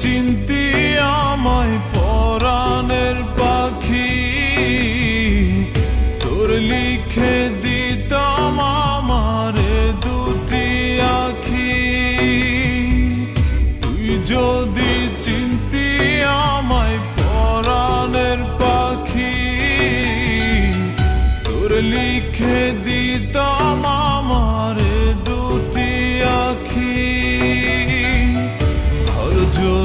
চিনতি আমায় পরাণের পাখি তোর লিখে দিতাম দুটি আখি। তুই যদি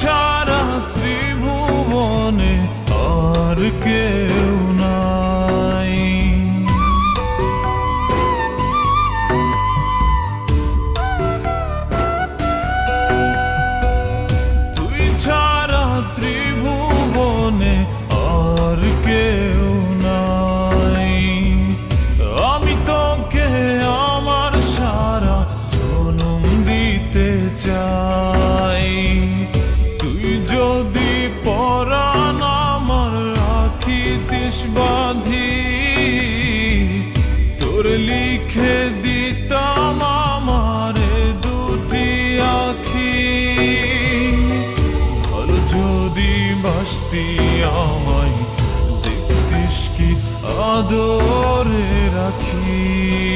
ছাড়া ত্রিভুবনে আর কেউ নাই। তুই ছাড়া ত্রিভুবনে আর কেউ আদরে রাখি।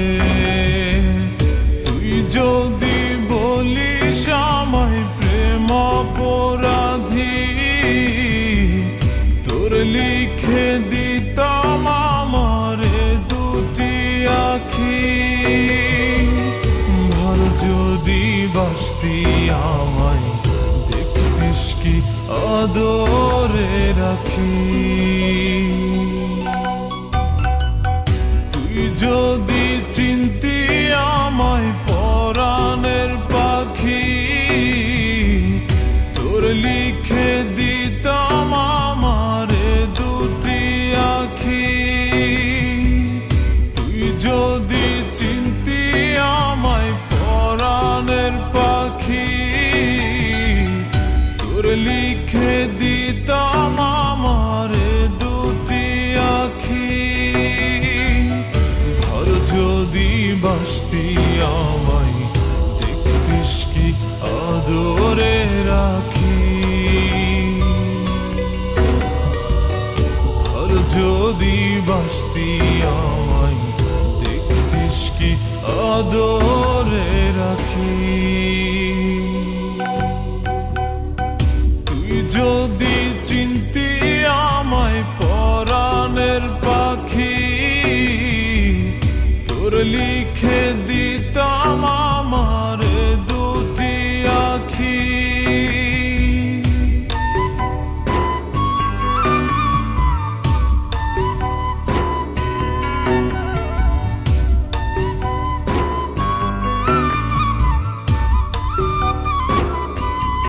আদরে রাখি। তুই যদি চিন্তি আমায় বাসতি আমায় দেখতিস কি? আদরে রাখি। আর যদি বাসতি আমায় দেখতিস কি? আদরে রাখি। লিখে দিতাম